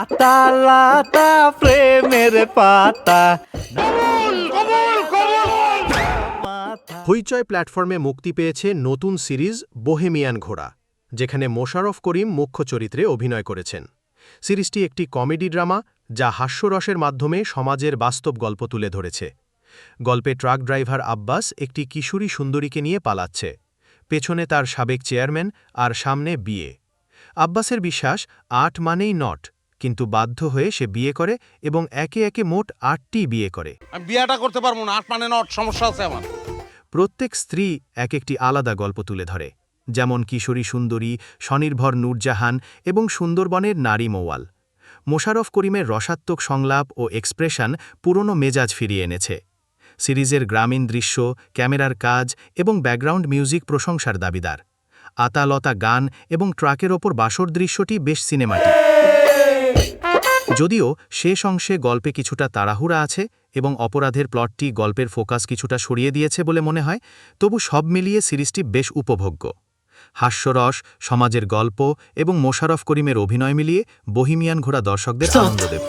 আতা লাতা প্রেমের পাতা। হইচয় প্ল্যাটফর্মে মুক্তি পেয়েছে নতুন সিরিজ বোহেমিয়ান ঘোড়া যেখানে মোশারফ করিম মুখ্য চরিত্রে অভিনয় করেছেন। সিরিজটি একটি কমেডি ড্রামা যা হাস্যরসের মাধ্যমে সমাজের বাস্তব গল্প তুলে ধরেছে। গল্পে ট্রাক ড্রাইভার আব্বাস একটি কিশোরী সুন্দরীকে নিয়ে পালাচ্ছে পেছনে তার সাবেক চেয়ারম্যান আর সামনে বিয়ে। আব্বাসের বিশ্বাস আট মানেই নট কিন্তু বাধ্য হয়ে সে বিয়ে করে এবং একে একে মোট আটটি বিয়ে করে। আমি বিয়েটা করতে পারব না আট মানে নট সমস্যা আছে আমার। প্রত্যেক স্ত্রী এক একটি আলাদা গল্প তুলে ধরে যেমন কিশোরী সুন্দরী স্বনির্ভর নূরজাহান এবং সুন্দরবনের নারী মৌয়াল। মোশারফ করিমের রসাত্মক সংলাপ ও এক্সপ্রেশন পুরনো মেজাজ ফিরিয়ে এনেছে। সিরিজের গ্রামীণ দৃশ্য ক্যামেরার কাজ এবং ব্যাকগ্রাউন্ড মিউজিক প্রশংসার দাবিদার। আতালতা গান এবং ট্রাকের ওপর বাসর দৃশ্যটি বেশ সিনেমাটিক। যদিও শেষ অংশে গল্পে কিছুটা তাড়াহুড়া আছে এবং অপরাধের প্লটটি গল্পের ফোকাস কিছুটা সরিয়ে দিয়েছে বলে মনে হয় তবু সব মিলিয়ে সিরিজটি বেশ উপভোগ্য। হাস্যরস সমাজের গল্প এবং মোশারফ করিমের অভিনয় মিলিয়ে বহিমিয়ান ঘোড়া দর্শকদের আনন্দ দেবে।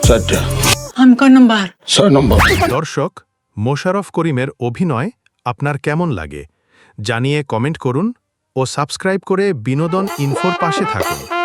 দর্শক মোশারফ করিমের অভিনয় আপনার কেমন লাগে? জানিয়ে কমেন্ট করুন ও সাবস্ক্রাইব করে বিনোদন ইনফোর পাশে থাকুন।